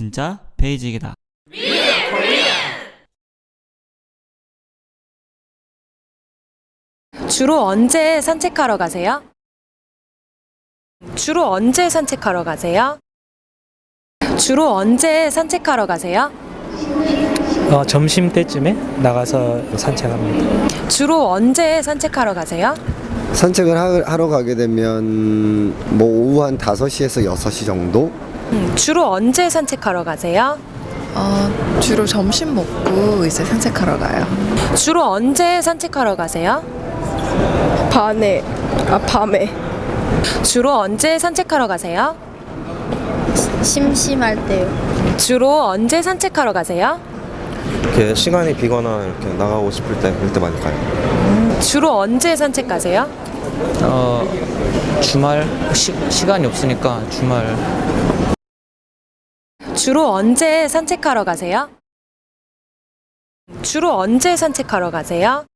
진짜 베이직이다. 주로 언제 산책하러 가세요? 주로 언제 산책하러 가세요? 주로 언제 산책하러 가세요? 어, 점심 때쯤에 나가서 산책합니다. 주로 언제 산책하러 가세요? 산책을 하, 하러 가게 되면 뭐 오후 한 5시에서 6시 정도? 음, 주로 언제 산책하러 가세요? 어, 주로 점심 먹고 이제 산책하러 가요. 주로 언제 산책하러 가세요? 밤에 아 밤에 주로 언제 산책하러 가세요? 심심할 때요. 주로 언제 산책하러 가세요? 이렇게 시간이 비거나 이렇게 나가고 싶을 때 그럴 때 많이 가요. 주로 언제 산책 가세요? 어, 주말 시, 시간이 없으니까 주말 주로 언제 산책하러 가세요? 주로 언제 산책하러 가세요?